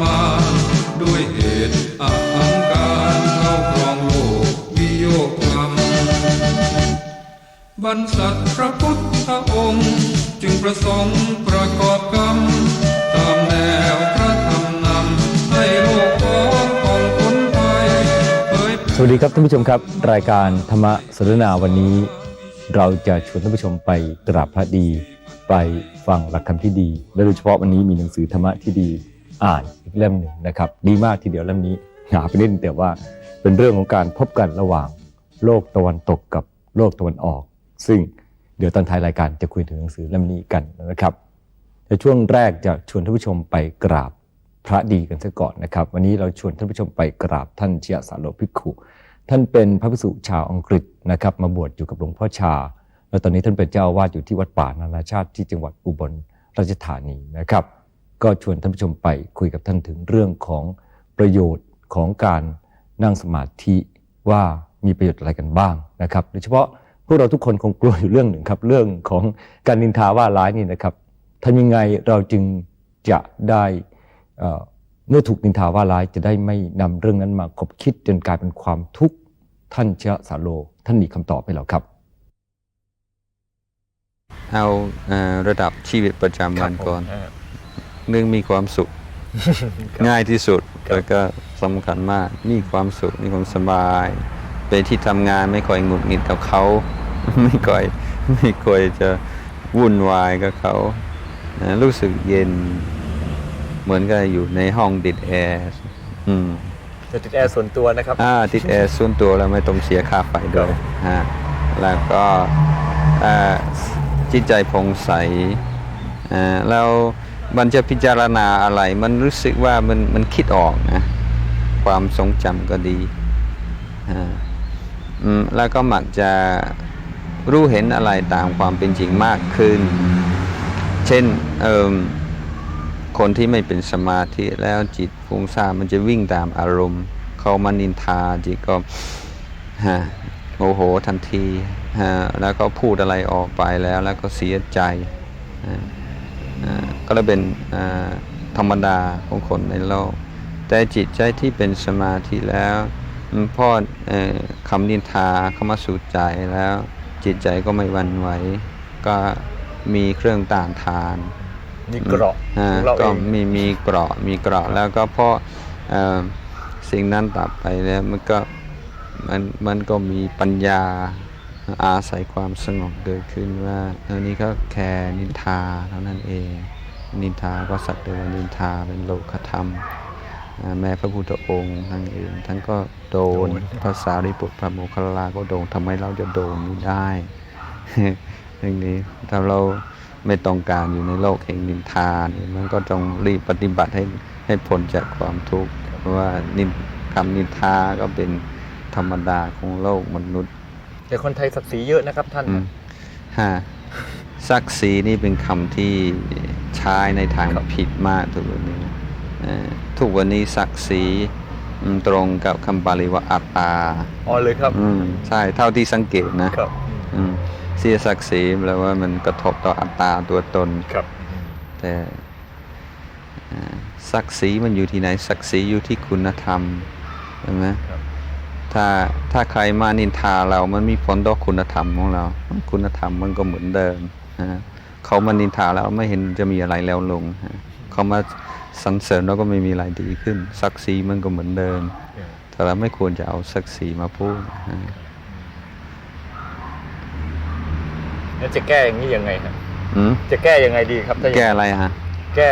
มาณด้วยเหตุอหังการเข้าครองโลกวิโยกกรรมบรรษัทพระพุทธองค์ จึงประสงค์ประกอบกรรม ตามแนวพระธรรมนำให้โลกของของคนไทยเผยสวัสดีครับท่านผู้ชมครับ รายการธรรมสนทนาวันนี้ เราจะชวนท่านผู้ชมไปกราบพระดีไปฟังหลักธรรมที่ดี และโดยเฉพาะวันนี้มีหนังสือธรรมะที่ดี อ่าน อีกเล่มหนึ่งนะครับดีมากทีเดียวเล่มนี้หาไปนิดนึงแต่ว่าเป็นเรื่องของการพบกันระหว่างโลกตะวันตกกับโลกตะวันออก ซึ่งเดี๋ยวตอนท้ายรายการจะคุยถึงหนังสือเล่มนี้กันนะครับในช่วงแรกจะชวนท่านผู้ชมไปกราบพระดีกันซะก่อนนะครับ วันนี้เราชวนท่านผู้ชมไปกราบท่านเชียสาโลภิกขุท่านเป็นพระภิกษุชาวอังกฤษนะครับ มาบวชอยู่กับหลวงพ่อชา แล้วตอนนี้ท่านเป็นเจ้าวาสอยู่ที่วัดป่านานาชาติที่จังหวัดอุบลราชธานีนะครับ ก็ชวนท่านผู้ชมไปคุยกับท่านถึงเรื่องของประโยชน์ของการนั่งสมาธิว่ามีประโยชน์อะไรกันบ้างนะครับโดยเฉพาะพวกเราทุกคนคงกลัวอยู่เรื่องหนึ่งครับ เรื่องของการนินทาว่าร้ายนี่นะครับทำยังไงเราจึงจะได้เมื่อถูกนินทาว่าร้ายจะได้ไม่นำเรื่องนั้นมาคบคิดจนกลายเป็นความทุกข์ท่านเชยสาโล ท่านมีคำตอบให้เราครับ เอาระดับชีวิตประจำวันก่อน หนึ่งมีความสุข ง่ายที่สุดแล้วก็สำคัญมาก มีความสุขมีความสบายไปที่ทำงานไม่ค่อยหงุดหงิดกับเขา ไม่ค่อยไม่ค่อยจะวุ่นวายกับเขานะรู้สึกเย็น เหมือนกับอยู่ในห้องติดแอร์อืมจะติดแอร์ส่วนตัวนะครับ อ่า ติดแอร์ส่วนตัวแล้วไม่ต้องเสียค่าไฟด้วยฮะแล้วก็อ่าจิตใจผ่องใสอ่าแล้ว มันจะพิจารณาอะไร มันรู้สึกว่ามันมันคิดออกนะ ความทรงจำก็ดีแล้วก็มักจะรู้เห็นอะไรตามความเป็นจริงมากขึ้น เช่นเอ่มคนที่ไม่เป็นสมาธิแล้วจิตฟุ้งซ่านมันจะวิ่งตามอารมณ์ เขามานินทาจิตก็ฮะโมโหทันทีฮะแล้วก็พูดอะไรออกไปแล้วแล้วก็เสียใจ ก็เลยเป็นอ่าธรรมดาของคนในโลก แต่จิตใจที่เป็นสมาธิแล้วอืมพอเอ่อคำนินทาเข้ามาสู่ใจแล้ว จิตใจก็ไม่หวันไหว ก็มีเครื่องต้านทานมีเกราะอ่าของเราเอก็งมีมีเกราะมีเกราะแล้วก็เพราะเอ่อสิ่งนั้นตัดไปแล้วมันก็มันมันก็มีปัญญา อาศัยความสงบเกิดขึ้นว่าเออนี่ก็แค่นินทาเท่านั้นเอง นินทาก็สัตว์เดรัจนินทาเป็นโลกธรรม แม้พระพุทธองค์ท่านเองท่านก็โดนภาษาริปุตรพระโมคคัลลาก็โดนทำไมเราจะโดนไม่ได้อย่างนี้ถ้าเราไม่ต้องการอยู่ในโลกแห่งนินทาเนี่ยมันก็ต้องรีบปฏิบัติให้ให้พ้นจากความทุกข์เพราะว่านินคำนินทาก็เป็นธรรมดาของโลกมนุษย์ แต่คนไทยศักดิ์ศรีเยอะนะครับท่านอืมฮะศักดิ์ศรีนี่เป็นคำที่ใช้ในทางผิดมากทุกวันนี้เอ่อทุกวันนี้ศักดิ์ศรีอืมตรงกับคำบาลีว่าอัตตาอ๋อเลยครับ อืมใช่เท่าที่สังเกตนะครับ อืมเสียศักดิ์ศรีแปลว่ามันกระทบต่ออัตตาตัวตน ครับ แต่อ่าศักดิ์ศรีมันอยู่ที่ไหนศักดิ์ศรีอยู่ที่คุณธรรมใช่ไหมครับ ถ้าถ้าใครมานินทาเรามันมีผลต่อคุณธรรมของเรา คุณธรรมมันก็เหมือนเดิมนะเขามานินทาเราไม่เห็นจะมีอะไรแล้วลงฮะเขามาสรรเสริญเราก็ไม่มีอะไรดีขึ้นศักดิ์ศรีมันก็เหมือนเดิม แต่เราไม่ควรจะเอาศักดิ์ศรีมาพูดฮะแล้วจะแก้อย่างนี้ยังไงครับอืมจะแก้ยังไงดีครับถ้าอย่างแก้อะไรฮะแก้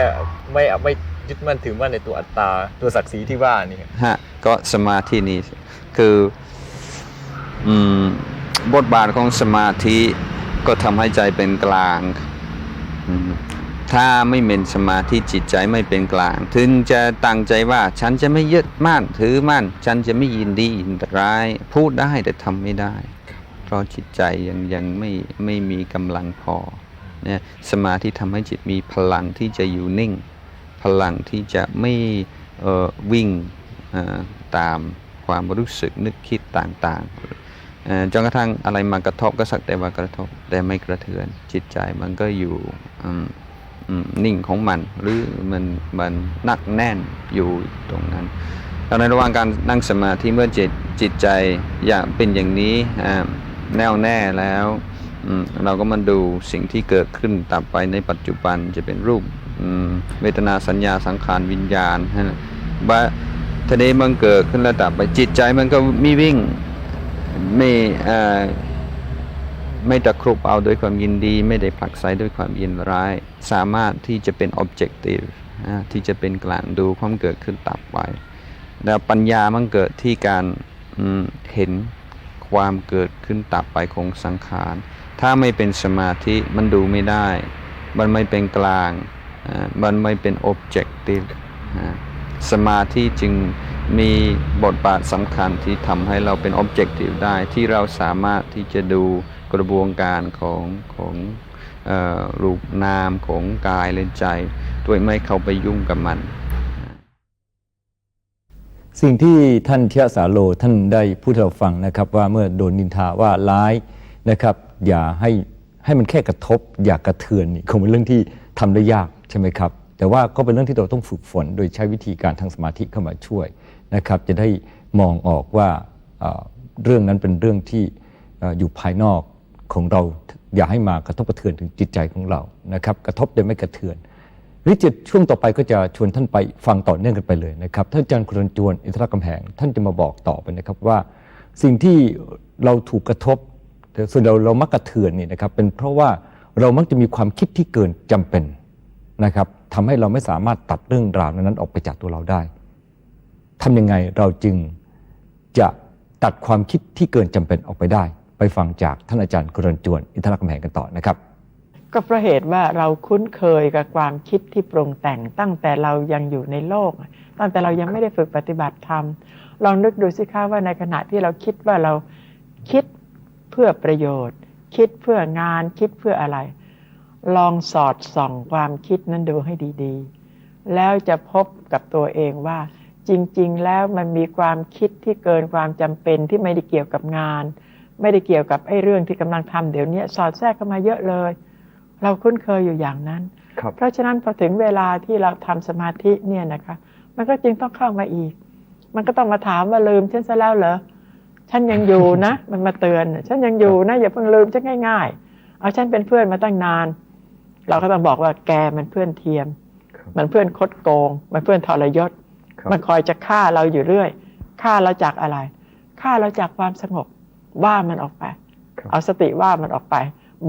ไม่เอาไม่ยึดมั่นถือมั่นในตัวอัตตาตัวศักดิ์ศรีที่ว่านี่ครับฮะก็สมาธินี่ คืออบทบาทของสมาธิก็ทำให้ใจเป็นกลางถ้าไม่เป็นสมาธิจิตใจไม่เป็นกลาง ถึงจะตั้งใจว่าฉันจะไม่ยึดมั่นถือมั่น ฉันจะไม่ยินดียินร้าย พูดได้แต่ทำไม่ได้ เพราะจิตใจยังยังไม่ไม่มีกำลังพอเนี่ยสมาธิทำให้จิตมีพลังที่จะอยู่นิ่ง พลังที่จะไม่เออวิ่งตาม ความรู้สึกนึกคิดต่างๆจนกระทั่งอะไรมากระทบก็สักแต่ว่ากระทบแต่ไม่กระเทือน จิตใจมันก็อยู่นิ่งของมันหรือมันมันนักแน่นอยู่ตรงนั้นแล้วในระหว่างการนั่งสมาธิเมื่อจิตจิตใจอย่างเป็นอย่างนี้แน่วแน่แล้วเราก็มาดูสิ่งที่เกิดขึ้นต่อไปในปัจจุบันจะเป็นรูปเวทนาสัญญาสังขารวิญญาณว่า ทีนี้มันเกิดขึ้นแล้วดับไปจิตใจมันก็มีวิ่งไม่ไม่ตะครุบเอาด้วยความยินดี ไม่ได้ผลักไสด้วยความยินร้าย สามารถที่จะเป็น objective ที่จะเป็นกลางดูความเกิดขึ้นตับไปแล้วปัญญามันเกิดที่การเห็นความเกิดขึ้นตับไปของสังขาร ถ้าไม่เป็นสมาธิมันดูไม่ได้ มันไม่เป็นกลาง มันไม่เป็น objective อ่า สมาธิจึงมีบทบาทสำคัญที่ทำให้เราเป็น objective ได้ ที่เราสามารถที่จะดูกระบวนการของของออรูปนามของกายและใจโดยไม่เข้าไปยุ่งกับมัน สิ่งที่ท่านเทียสาโลท่านได้พูดให้เราฟังนะครับว่าเมื่อโดนนินทาว่าร้ายนะครับ อย่าให้ให้มันแค่กระทบ อย่ากระเทือนนี่คงเป็นเรื่องที่ทำได้ยากใช่ไหมครับ แต่ว่าก็เป็นเรื่องที่เราต้องฝึกฝน โดยใช้วิธีการทางสมาธิเข้ามาช่วยนะครับ จะได้มองออกว่าเรื่องนั้นเป็นเรื่องที่อยู่ภายนอกของเราอย่าให้มากระทบกระเทือนถึงจิตใจของเรานะครับ กระทบแต่ไม่กระเทือนหรือจะช่วงต่อไปก็จะชวนท่านไปฟังต่อเนื่องกันไปเลยนะครับท่านอาจารย์ครนจวนอินทรกำแหงท่านจะมาบอกต่อไปนะครับว่า สิ่งที่เราถูกกระทบแต่ส่วนเราเรามักกระเทือนนี่นะครับเป็นเพราะว่าเรามักจะมีความคิดที่เกินจำเป็น นะครับทำให้เราไม่สามารถตัดเรื่องราวนั้นออกไปจากตัวเราได้ทำยังไงเราจึงจะตัดความคิดที่เกินจำเป็นออกไปได้ ไปฟังจากท่านอาจารย์กรนจวน อินทรกำแหงกันต่อนะครับ ก็เพราะเหตุว่าเราคุ้นเคยกับความคิดที่ปรุงแต่งตั้งแต่เรายังอยู่ในโลก ตั้งแต่เรายังไม่ได้ฝึกปฏิบัติธรรมลองนึกดูสิคะว่าในขณะที่เราคิดว่าเราคิดเพื่อประโยชน์ คิดเพื่องานคิดเพื่ออะไร ลองสอดส่องความคิดนั้นดูให้ดีๆ แล้วจะพบกับตัวเองว่า จริงๆ แล้วมันมีความคิดที่เกินความจำเป็นที่ไม่ได้เกี่ยวกับงาน ไม่ได้เกี่ยวกับไอ้เรื่องที่กำลังทำเดี๋ยวนี้สอดแทรกเข้ามาเยอะเลย เราคุ้นเคยอยู่อย่างนั้นครับเพราะฉะนั้นพอถึงเวลาที่เราทำสมาธิเนี่ยนะคะ มันก็จึงต้องเข้ามาอีก มันก็ต้องมาถามว่าลืมฉันซะแล้วเหรอฉันยังอยู่นะ มันมาเตือน ฉันยังอยู่นะอย่าเพิ่งลืมฉันง่าย ๆ เอาฉันเป็นเพื่อนมาตั้งนาน เราก็ต้องบอกว่าแกมันเพื่อนเทียม มันเพื่อนคดโกง มันเพื่อนทรยศครับมันคอยจะฆ่าเราอยู่เรื่อยฆ่าเราจากอะไรฆ่าเราจากความสงบว่ามันออกไปครับเอาสติว่ามันออกไป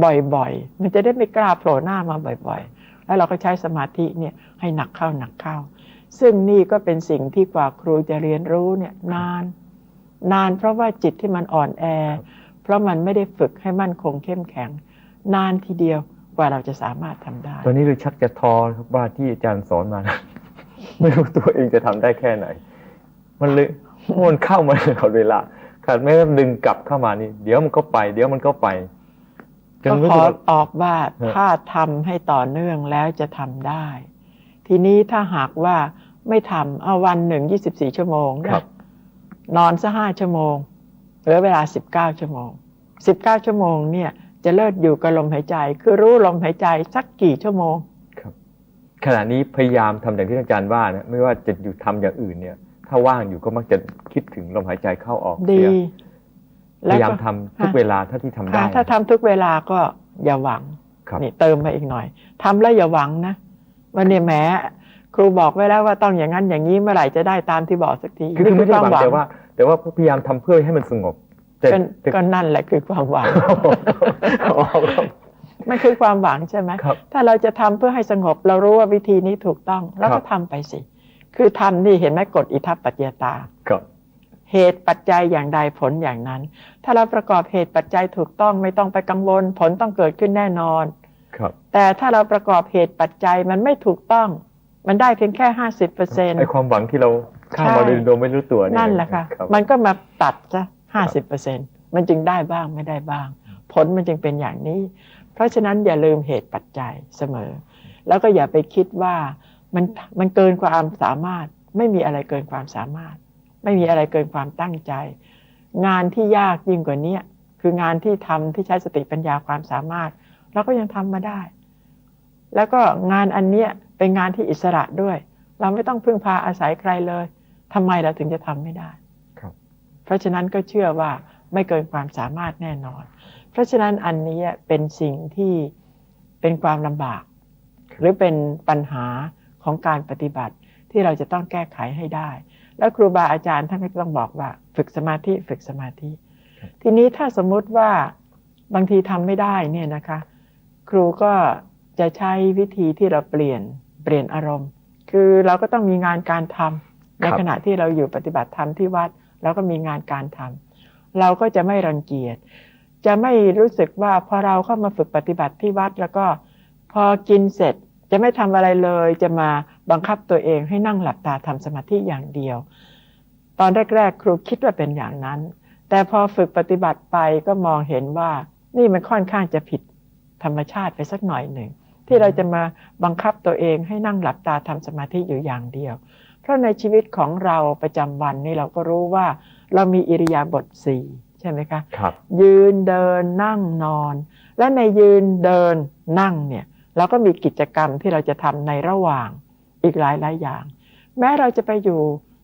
บ่อยๆ มันจะได้ไม่กล้าโผล่หน้ามาบ่อย ๆ แล้วเราก็ใช้สมาธิเนี่ยให้หนักเข้าหนักเข้า ซึ่งนี่ก็เป็นสิ่งที่กว่าครูจะเรียนรู้เนี่ยนาน นานเพราะว่าจิตที่มันอ่อนแอ เพราะมันไม่ได้ฝึกให้มั่นคงเข้มแข็ง นานทีเดียวก ว่าเราจะสามารถทำได้ ตอนนี้เลยชักจะท้อครับว่าที่อาจารย์สอนมาไม่รู้ตัวเองจะทำได้แค่ไหน มันเลยมันเข้ามาตลอดเวลาขาดไม่ก็ดึงกลับเข้ามานี่ เดี๋ยวมันก็ไป เดี๋ยวมันก็ไปจนก็รู้ขสึอกว่าตอบว่าฮะถ้าทำให้ต่อเนื่องแล้วจะทำได้ ทีนี้ถ้าหากว่าไม่ทำเอาวันหนึ่ง24ชั่วโมงครันะบนอนสักห้าชั่วโมงเหลือเวลา19ชั่วโมง19ชั่วโมงเนี่ย จะเลิศอยู่กับลมหายใจ คือรู้ลมหายใจสักกี่ชั่วโมงขณะนี้พยายามทำอย่างที่อาจารย์ว่านะไม่ว่าจะอยู่ทำอย่างอื่นเนี่ย ถ้าว่างอยู่ก็มักจะคิดถึงลมหายใจเข้าออกดีเสียพยายามก็ทำทุกเวลาเท่าที่ทำได้ค่ะถ้าทำทุกเวลาก็อย่าหวังครับนี่เติมมาอีกหน่อยทำแล้วอย่าหวังนะวันนี้แหม้ครูบอกไว้แล้วว่าต้องอย่างนั้นอย่างนี้เมื่อไหร่จะได้ตามที่บอกสักทีคือคือไม่ได้นี่หวังแต่ว่า แต่ว่าพยายามทำเพื่อให้มันสงบแต่ ก็แต่ก็นั่นแหละคือความหวังอ๋อครับมันคือความหวังใช่ไหมครับถ้าเราจะทำเพื่อให้สงบ เรารู้ว่าวิธีนี้ถูกต้องเราครัก็บทำไปสิ คือทำนี่เห็นไหมกฎอิทัปปัจจยตาครับเหตุปัจจัยอย่างใดผลอย่างนั้น ถ้าเราประกอบเหตุปัจจัยถูกต้องไม่ต้องไปกังวล ผลต้องเกิดขึ้นแน่นอนครับ แต่ถ้าเราประกอบเหตุปัจจัยมันไม่ถูกต้อง มันได้เพียงแค่ห้าสิบเปอร์เซ็นต์ไอความหวังที่เราข้ามมาโดยโดยไม่รู้ตัวเยนั่นแหละค่ะรับมันก็มาตัดซะ ห้าสิบเปอร์เซ็นต์มันจึงได้บ้างไม่ได้บ้าง ผลมันจึงเป็นอย่างนี้ เพราะฉะนั้นอย่าลืมเหตุปัจจัยเสมอ แล้วก็อย่าไปคิดว่ามันมันเกินความสามารถ ไม่มีอะไรเกินความสามารถ ไม่มีอะไรเกินความตั้งใจ งานที่ยากยิ่งกว่าเนี้ยคืองานที่ทำที่ใช้สติปัญญาความสามารถเราก็ยังทำมาได้ แล้วก็งานอันเนี้ยเป็นงานที่อิสระด้วย เราไม่ต้องพึ่งพาอาศัยใครเลยทำไมเราถึงจะทำไม่ได้ครับ เพราะฉะนั้นก็เชื่อว่าไม่เกินความสามารถแน่นอน เพราะฉะนั้นอันนี้เป็นสิ่งที่เป็นความลำบาก หรือเป็นปัญหาของการปฏิบัติที่เราจะต้องแก้ไขให้ได้ แล้วครูบาอาจารย์ท่านก็ต้องบอกว่า ฝึกสมาธิฝึกสมาธิ ทีนี้ถ้าสมมุติว่าบางทีทำไม่ได้เนี่ยนะคะ ครูก็จะใช้วิธีที่เราเปลี่ยนเปลี่ยนอารมณ์ คือเราก็ต้องมีงานการทำในขณะที่เราอยู่ปฏิบัติธรรมที่วัด เราก็มีงานการทำเราก็จะไม่รังเกียจ จะไม่รู้สึกว่าพอเราเข้ามาฝึกปฏิบัติที่วัดแล้วก็พอกินเสร็จจะไม่ทำอะไรเลย จะมาบังคับตัวเองให้นั่งหลับตาทำสมาธิอย่างเดียว ตอนแรกๆ ครูคิดว่าเป็นอย่างนั้น แต่พอฝึกปฏิบัติไปก็มองเห็นว่านี่มันค่อนข้างจะผิดธรรมชาติไปสักหน่อยหนึ่งที่เราจะมาบังคับตัวเองให้นั่งหลับตาทำสมาธิอยู่อย่างเดียว เพราะในชีวิตของเราประจำวันนี่เราก็รู้ว่า เรามีอิริยาบถสี่ใช่ไหมคะครับยืนเดินนั่งนอน และในยืนเดินนั่งเนี่ยเราก็มีกิจกรรมที่เราจะทำในระหว่างอีกหลายหลายๆอย่าง แม้เราจะไปอยู่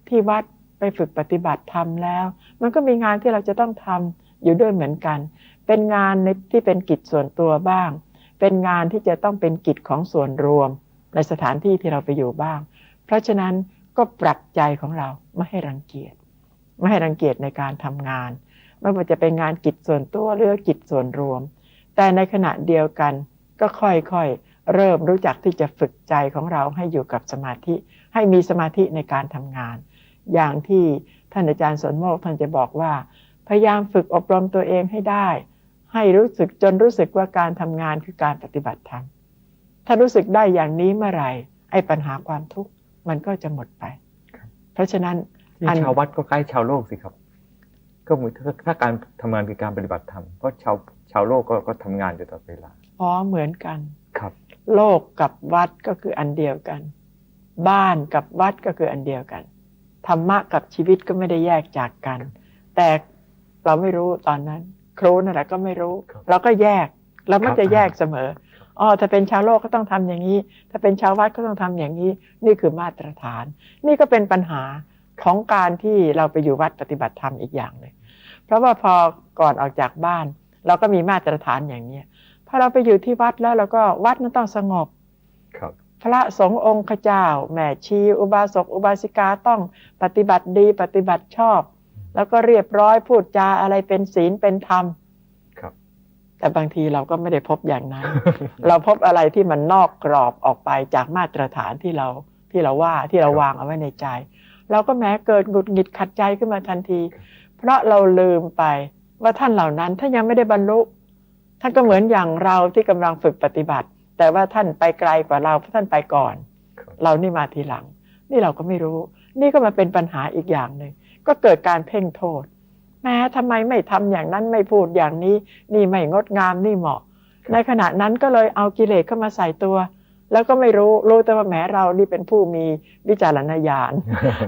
ที่วัดไปฝึกปฏิบัติธรรมแล้ว มันก็มีงานที่เราจะต้องทำอยู่ด้วยเหมือนกัน เป็นงานในที่เป็นกิจส่วนตัวบ้าง เป็นงานที่จะต้องเป็นกิจของส่วนรวม ในสถานที่ที่เราไปอยู่บ้าง เพราะฉะนั้น ก็ปรับใจของเราไม่ให้รังเกียจ ไม่ให้รังเกียจในการทำงาน ไม่ว่าจะเป็นงานกิจส่วนตัวหรือกิจส่วนรวม แต่ในขณะเดียวกันก็ค่อยๆ เริ่มรู้จักที่จะฝึกใจของเราให้อยู่กับสมาธิ ให้มีสมาธิในการทำงาน อย่างที่ท่านอาจารย์สนโมกท่านจะบอกว่า พยายามฝึกอบรมตัวเองให้ได้ ให้รู้สึกจนรู้สึกว่าการทำงานคือการปฏิบัติธรรมถ้ารู้สึกได้อย่างนี้เมื่อไหร่ไอ้ปัญหาความทุกข์ มันก็จะหมดไป เพราะฉะนั้นนี่อันชาววัดก็ใกล้ชาวโลกสิครับ ก็เหมือนถ้าถ้าการทำงานคือการปฏิบัติธรรมก็ชาวชาวโลกก็ก็ทำงานอยู่ตลอดเวลาอ๋อเหมือนกันครับ โลกกับวัดก็คืออันเดียวกัน บ้านกับวัดก็คืออันเดียวกันธรรมะกับชีวิตก็ไม่ได้แยกจากกัน แต่เราไม่รู้ตอนนั้น ครูนั่นแหละก็ไม่รู้ครับเราก็แยกเราไม่ครับจะแยกเสมอ อ๋อถ้าเป็นชาวโลกก็ต้องทำอย่างนี้ ถ้าเป็นชาววัดก็ต้องทำอย่างนี้ นี่คือมาตรฐาน นี่ก็เป็นปัญหาของการที่เราไปอยู่วัดปฏิบัติธรรมอีกอย่างเลยเพราะว่าพอก่อนออกจากบ้าน เราก็มีมาตรฐานอย่างเนี้ยพอเราไปอยู่ที่วัดแล้วเราก็วัดนั้นต้องสงบครับพระสงฆ์องค์ข้าเจ้าแม่ชี อุบาสกอุบาสิกาต้องปฏิบัติดีปฏิบัติชอบ แล้วก็เรียบร้อยพูดจาอะไรเป็นศีลเป็นธรรมครับ แต่บางทีเราก็ไม่ได้พบอย่างนั้น เราพบอะไรที่มันนอกกรอบออกไปจากมาตรฐานที่เราที่เราว่าที่เราครับวางเอาไว้ในใจ เราก็แม้เกิดหงุดหงิดขัดใจขึ้นมาทันที เพราะเราลืมไปว่าท่านเหล่านั้นท่านยังไม่ได้บรรลุท่านก็เหมือนอย่างเราที่กำลังฝึกปฏิบัติ แต่ว่าท่านไปไกลกว่าเราเพราะท่านไปก่อนครับเรานี่มาทีหลัง นี่เราก็ไม่รู้ นี่ก็มาเป็นปัญหาอีกอย่างหนึ่งก็เกิดการเพ่งโทษ แม้ทำไมไม่ทำอย่างนั้นไม่พูดอย่างนี้ นี่ไม่งดงามนี่เหมาะ ในขณะนั้นก็เลยเอากิเลสเข้ามาใส่ตัว แล้วก็ไม่รู้รู้แต่ว่าแหม้เรานี่เป็นผู้มีวิจารณญาณ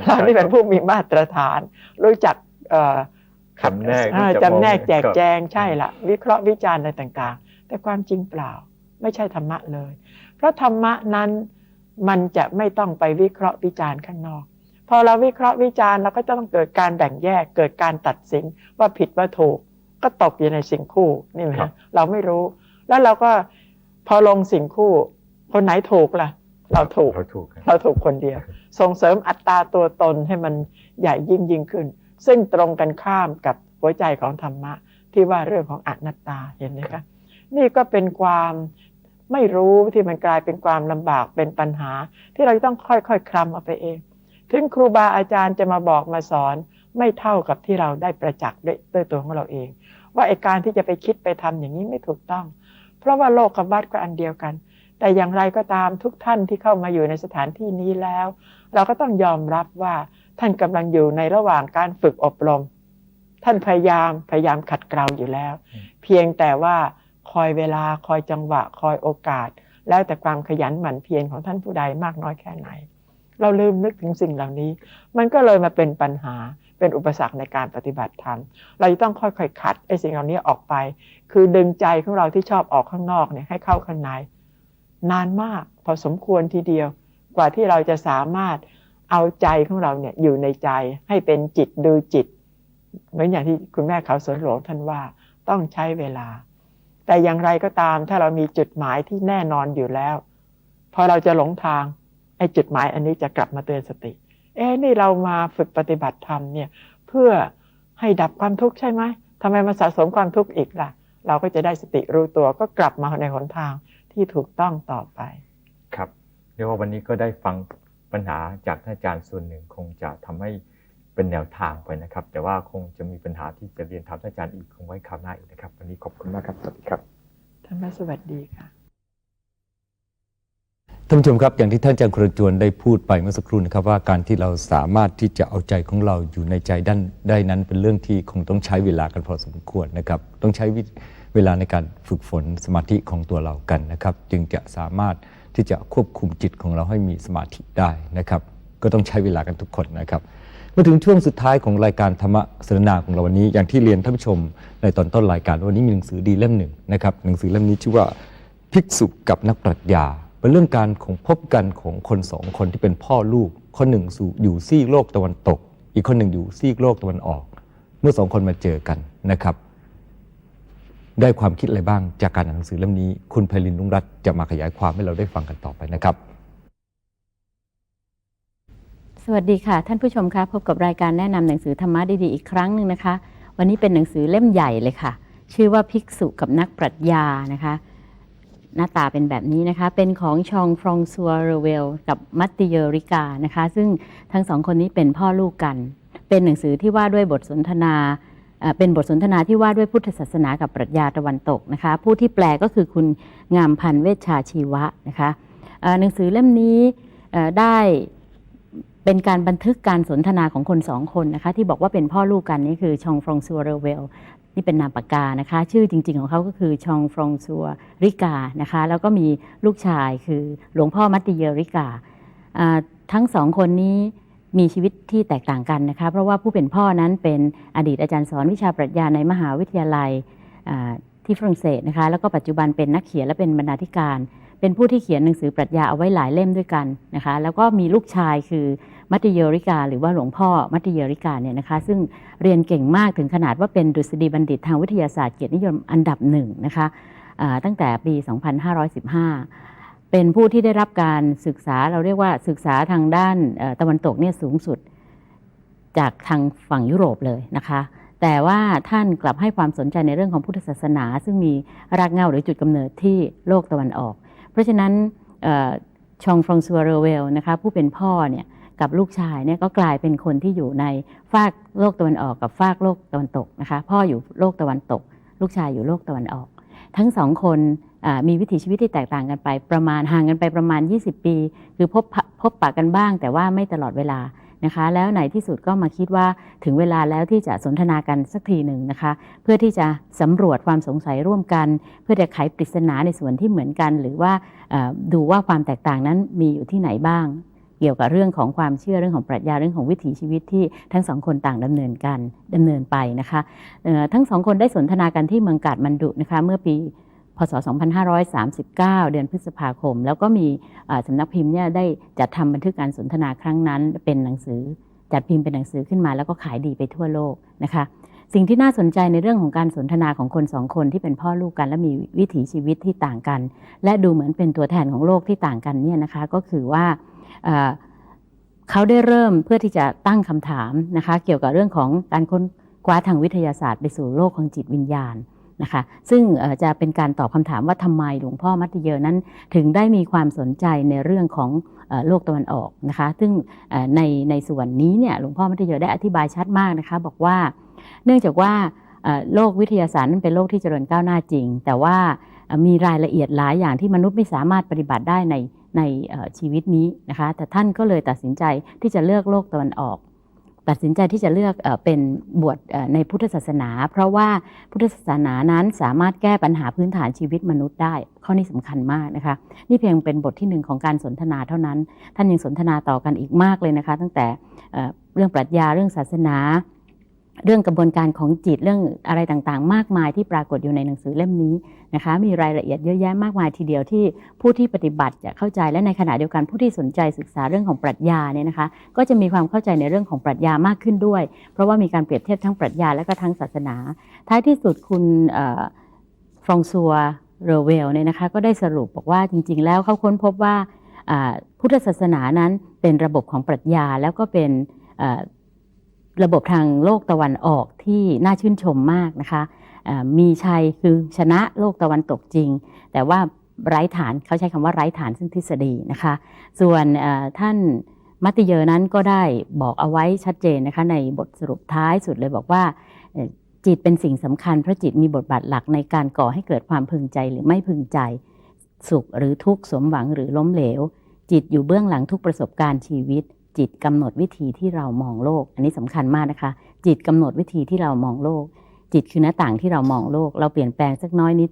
เรานี่เป็นผู้มีมาตรฐาน รู้จักเอ่อจำแนกอ่ารู้จักจำแนกมองแจกครับแจงใช่ละวิเคราะห์วิจารณ์อะไรต่างๆ แต่ความจริงเปล่าไม่ใช่ธรรมะเลย เพราะธรรมะนั้นมันจะไม่ต้องไปวิเคราะห์วิจารณ์ข้างนอก พอเราวิเคราะห์วิจารณ์เราก็จะต้องเกิดการแบ่งแยกเกิดการตัดสินว่าผิดว่าถูก ก็ตกอยู่ในสิ่งคู่นี่ไหมครัฮะบเราไม่รู้ แล้วเราก็พอลงสิ่งคู่ คนไหนถูกล่ะ เราถูกเราถูกครับเราถูกคนเดียว ส่งเสริมอัตราตัวตนให้มันใหญ่ยิ่งยิ่งขึ้น ซึ่งตรงกันข้ามกับหัวใจของธรรมะ ที่ว่าเรื่องของอนัตตาเห็นไหมคะนี่ก็เป็นความไม่รู้ที่มันกลายเป็นความลำบากเป็นปัญหา ที่เราจะต้องค่อยๆคลำเอาไปเอง ถึงครูบาอาจารย์จะมาบอกมาสอน ไม่เท่ากับที่เราได้ประจักษ์ด้วยด้วยตัวของเราเอง ว่าไอการที่จะไปคิดไปทำอย่างนี้ไม่ถูกต้อง เพราะว่าโลกกับวัดก็อันเดียวกัน แต่อย่างไรก็ตามทุกท่านที่เข้ามาอยู่ในสถานที่นี้แล้ว เราก็ต้องยอมรับว่าท่านกำลังอยู่ในระหว่างการฝึกอบรม ท่านพยายามพยายามขัดเกลาอยู่แล้ว เพียงแต่ว่าคอยเวลาคอยจังหวะ คอยโอกาส แล้วแต่ความขยันหมั่นเพียรของท่านผู้ใดมากน้อยแค่ไหน เราลืมนึกถึงสิ่งเหล่านี้ มันก็เลยมาเป็นปัญหาเป็นอุปสรรคในการปฏิบัติธรรม เราจะต้องค่อยๆคัดไอ้สิ่งเหล่านี้ออกไป คือดึงใจของเราที่ชอบออกข้างนอกเนี่ยให้เข้าข้างใน นานมากพอสมควรทีเดียว กว่าที่เราจะสามารถเอาใจของเราเนี่ยอยู่ในใจให้เป็นจิตดูจิต เหมือนอย่างที่คุณแม่เขาสนหลวงท่านว่าต้องใช้เวลา แต่อย่างไรก็ตามถ้าเรามีจุดหมายที่แน่นอนอยู่แล้ว พอเราจะหลงทาง ไอ้จุดหมายอันนี้จะกลับมาเตือนสติ เอ๊ะนี่เรามาฝึกปฏิบัติธรรมเนี่ยเพื่อให้ดับความทุกข์ใช่ไหมทำไมมาสะสมความทุกข์อีกล่ะ เราก็จะได้สติรู้ตัวก็กลับมาในหนทางที่ถูกต้องต่อไป ครับเรียกว่าวันนี้ก็ได้ฟังปัญหาจากท่านอาจารย์ส่วนหนึ่งคงจะทำให้เป็นแนวทางไปนะครับ แต่ว่าคงจะมีปัญหาที่จะเรียนถามท่านอาจารย์อีกคงไว้คราวหน้าอีกนะครับ วันนี้ขอบคุณมากครับสวัสดีครับท่านพระสวัสดีค่ะ ท่านผู้ชมครับอย่างที่ท่านอาจารย์ครจวนได้พูดไปเมื่อสักครู่นะครับว่าการที่เราสามารถที่จะเอาใจของเราอยู่ในใจด้านได้นั้น เป็นเรื่องที่คงต้องใช้เวลากันพอสมควรนะครับ ต้องใช้เวลาในการฝึกฝนสมาธิของตัวเรากันนะครับ จึงจะสามารถที่จะควบคุมจิตของเราให้มีสมาธิได้นะครับ ก็ต้องใช้เวลากันทุกคนนะครับมาถึงช่วงสุดท้ายของรายการธรรมะสนทนาของเราวันนี้ อย่างที่เรียนท่านผู้ชมในตอนต้นรายการวันนี้มีหนังสือดีเล่มหนึ่งนะครับหนังสือเล่มนี้ชื่อว่าภิกษุกับนักปรัชญา เป็นเรื่องการของพบกันของคนสองคนที่เป็นพ่อลูก คนหนึ่งอยู่ซีกโลกตะวันตก อีกคนหนึ่งอยู่ซีกโลกตะวันออก เมื่อสองคนมาเจอกันนะครับ ได้ความคิดอะไรบ้างจากการอ่านหนังสือเล่มนี้ คุณไพลินลุงรัตจะมาขยายความให้เราได้ฟังกันต่อไปนะครับ สวัสดีค่ะ ท่านผู้ชมคะพบกับรายการแนะนำหนังสือธรรมะดีๆอีกครั้งหนึ่งนะคะ วันนี้เป็นหนังสือเล่มใหญ่เลยค่ะ ชื่อว่าภิกษุกับนักปรัชญานะคะ หน้าตาเป็นแบบนี้นะคะ เป็นของชองฟรองซัวเรเวล กับมัตติเยริกานะคะ ซึ่งทั้งสองคนนี้เป็นพ่อลูกกัน เป็นหนังสือที่ว่าด้วยบทสนทนาเป็นบทสนทนาที่ว่าด้วยพุทธศาสนากับปรัชญาตะวันตกนะคะ ผู้ที่แปลก็คือคุณงามพันเวชชาชีวะนะคะหนังสือเล่มนี้ได้เป็นการบันทึกการสนทนาของคนสองคนนะคะที่บอกว่าเป็นพ่อลูกกันนี่คือชองฟรองซัวเรเวล นี่เป็นนามปากกานะคะ ชื่อจริง ๆ ของเขาก็คือชองฟรองซัวริกานะคะ แล้วก็มีลูกชายคือหลวงพ่อมัตติเยริกาทั้งสองคนนี้มีชีวิตที่แตกต่างกันนะคะ เพราะว่าผู้เป็นพ่อนั้นเป็นอดีตอาจารย์สอนวิชาปรัชญาในมหาวิทยาลัยที่ฝรั่งเศสนะคะ แล้วก็ปัจจุบันเป็นนักเขียนและเป็นบรรณาธิการ เป็นผู้ที่เขียนหนังสือปรัชญาเอาไว้หลายเล่มด้วยกันนะคะ แล้วก็มีลูกชายคือ มัตติเยริกา หรือว่าหลวงพ่อมัตติเยริกาเนี่ยนะคะ ซึ่งเรียนเก่งมากถึงขนาดว่าเป็นดุษฎีบัณฑิตทางวิทยาศาสตร์เกียรตินิยมอันดับหนึ่งนะคะตั้งแต่ปี 2515 เป็นผู้ที่ได้รับการศึกษาเราเรียกว่าศึกษาทางด้านตะวันตกเนี่ยสูงสุดจากทางฝั่งยุโรปเลยนะคะ แต่ว่าท่านกลับให้ความสนใจในเรื่องของพุทธศาสนา ซึ่งมีรากเหง้าหรือจุดกำเนิดที่โลกตะวันออก เพราะฉะนั้นชองฟรองซัวเรเวลนะคะผู้เป็นพ่อเนี่ย กับลูกชายเนี่ยก็กลายเป็นคนที่อยู่ในฝากโลกตะวันออกกับฝากโลกตะวันตกนะคะ พ่ออยู่โลกตะวันตก ลูกชายอยู่โลกตะวันออก ทั้งสองคนมีวิถีชีวิตที่แตกต่างกันไป ประมาณห่างกันไปประมาณ 20 ปี คือพบพบปะกันบ้าง แต่ว่าไม่ตลอดเวลานะคะ แล้วในที่สุดก็มาคิดว่าถึงเวลาแล้วที่จะสนทนากันสักทีหนึ่งนะคะ เพื่อที่จะสำรวจความสงสัยร่วมกัน เพื่อจะไขปริศนาในส่วนที่เหมือนกัน หรือว่าดูว่าความแตกต่างนั้นมีอยู่ที่ไหนบ้าง เกี่ยวกับเรื่องของความเชื่อเรื่องของปรัชญาเรื่องของวิถีชีวิตที่ทั้งสองคนต่างดำเนินกันดำเนินไปนะคะทั้งสองคนได้สนทนากันที่เมืองกาดมันดุนะคะเมื่อปีพศ 2539 เดือนพฤษภาคม แล้วก็มีสำนักพิมพ์เนี่ยได้จัดทำบันทึกการสนทนาครั้งนั้น เป็นหนังสือจัดพิมพ์เป็นหนังสือขึ้นมา แล้วก็ขายดีไปทั่วโลกนะคะ สิ่งที่น่าสนใจในเรื่องของการสนทนาของคนสองคนที่เป็นพ่อลูกกันและมีวิถีชีวิตที่ต่างกัน และดูเหมือนเป็นตัวแทนของโลกที่ต่างกันเนี่ยนะคะ ก็คือว่า เขาได้เริ่มเพื่อที่จะตั้งคำถามนะคะเกี่ยวกับเรื่องของการค้นคว้าทางวิทยาศาสตร์ไปสู่โลกของจิตวิญญาณนะคะซึ่งจะเป็นการตอบคำถามว่าทำไมหลวงพ่อมัติเยอนั้นถึงได้มีความสนใจในเรื่องของโลกตะวันออกนะคะซึ่งในในส่วนนี้เนี่ยหลวงพ่อมัติเยอได้อธิบายชัดมากนะคะบอกว่าเนื่องจากว่าโลกวิทยาศาสตร์นั้นเป็นโลกที่เจริญก้าวหน้าจริง แต่ว่ามีรายละเอียดหลายอย่างที่มนุษย์ไม่สามารถปฏิบัติได้ใน ในชีวิตนี้นะคะแต่ท่านก็เลยตัดสินใจที่จะเลือกโลกตะวันออก ตัดสินใจที่จะเลือกเป็นบวชในพุทธศาสนา เพราะว่าพุทธศาสนานั้นสามารถแก้ปัญหาพื้นฐานชีวิตมนุษย์ได้ ข้อนี้สำคัญมากนะคะนี่เพียงเป็นบทที่หนึ่งของการสนทนาเท่านั้น ท่านยังสนทนาต่อกันอีกมากเลยนะคะ ตั้งแต่เรื่องปรัชญาเรื่องศาสนา เรื่องกระบวนการของจิตเรื่องอะไรต่างๆ มากมายที่ปรากฏอยู่ในหนังสือเล่มนี้นะคะ มีรายละเอียดเยอะแยะมากมายทีเดียวที่ผู้ที่ปฏิบัติจะเข้าใจและในขณะเดียวกันผู้ที่สนใจศึกษาเรื่องของปรัชญาเนี่ยนะคะ ก็จะมีความเข้าใจในเรื่องของปรัชญามากขึ้นด้วย เพราะว่ามีการเปรียบเทียบทั้งปรัชญาและก็ทั้งศาสนา ท้ายที่สุดคุณฟรองซัวเรเวลเนี่ยนะคะก็ได้สรุปบอกว่าจริง ๆ แล้วเขาค้นพบว่าพุทธศาสนานั้นเป็นระบบของปรัชญาแล้วก็เป็น ระบบทางโลกตะวันออกที่น่าชื่นชมมากนะคะมีชัยคือชนะโลกตะวันตกจริง แต่ว่าไร้ฐานเขาใช้คำว่าไร้ฐานซึ่งทฤษฎีนะคะ ส่วนท่านมัติเยอนั้นก็ได้บอกเอาไว้ชัดเจนนะคะในบทสรุปท้ายสุดเลยบอกว่าจิตเป็นสิ่งสำคัญเพราะจิตมีบทบาทหลักในการก่อให้เกิดความพึงใจหรือไม่พึงใจ สุขหรือทุกข์สมหวังหรือล้มเหลว จิตอยู่เบื้องหลังทุกประสบการณ์ชีวิต จิตกำหนดวิธีที่เรามองโลก อันนี้สำคัญมากนะคะ จิตกำหนดวิธีที่เรามองโลก จิตคือหน้าต่างที่เรามองโลก เราเปลี่ยนแปลงสักน้อยนิด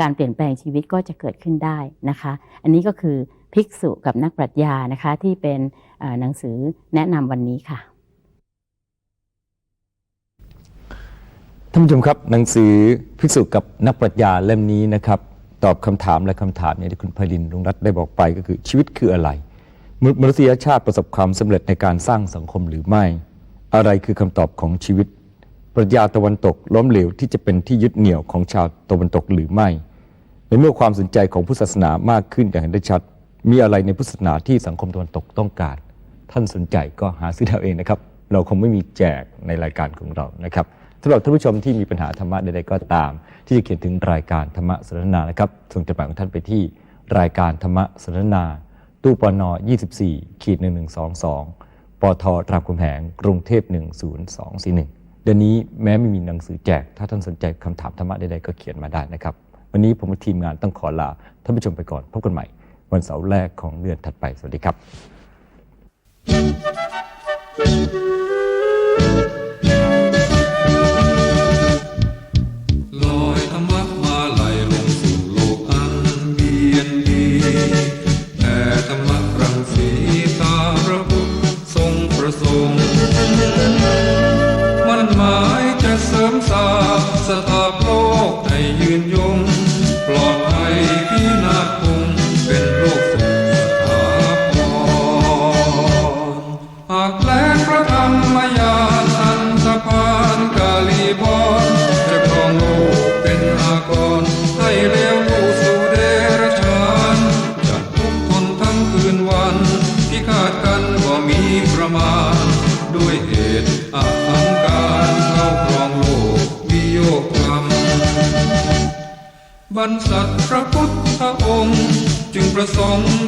การเปลี่ยนแปลงชีวิตก็จะเกิดขึ้นได้นะคะ อันนี้ก็คือภิกษุกับนักปรัชญานะคะที่เป็นหนังสือแนะนำวันนี้ค่ะท่านผู้ชมครับหนังสือภิกษุกับนักปรัชญาเล่มนี้นะครับ ตอบคำถามและคำถามเนี่ยที่คุณพลินลุงรัตน์ได้บอกไปก็คือชีวิตคืออะไร มนุษยชาติประสบความสำเร็จในการสร้างสังคมหรือไม่ อะไรคือคำตอบของชีวิต ปรัชญาตะวันตกล้มเหลวที่จะเป็นที่ยึดเหนี่ยวของชาวตะวันตกหรือไม่ ในเมื่อความสนใจของพุทธศาสนามากขึ้นอย่างเห็นได้ชัด มีอะไรในพุทธศาสนาที่สังคมตะวันตกต้องการ ท่านสนใจก็หาซื้อเอาเองนะครับ เราคงไม่มีแจกในรายการของเรานะครับสำหรับท่านผู้ชมที่มีปัญหาธรรมะใดๆก็ตาม ที่จะเขียนถึงรายการธรรมะสนทนานะครับส่งจดหมายของท่านไปที่รายการธรรมะสนทนา ตู้ปนอ24ขีด1122 ปทรามคำแหง กรุงเทพ 10241 เดือนนี้แม้ไม่มีหนังสือแจก ถ้าท่านสนใจคำถามธรรมะใดๆก็เขียนมาได้นะครับ วันนี้ผมกับทีมงานต้องขอลาท่านผู้ชมไปก่อน พบกันใหม่ วันเสาร์แรกของเดือนถัดไป สวัสดีครับ มันหมายจะเสริมสร้างสถาพโลกให้ยืนยงปลอด บรรษัทพระพุทธองค์ จึงประสงค์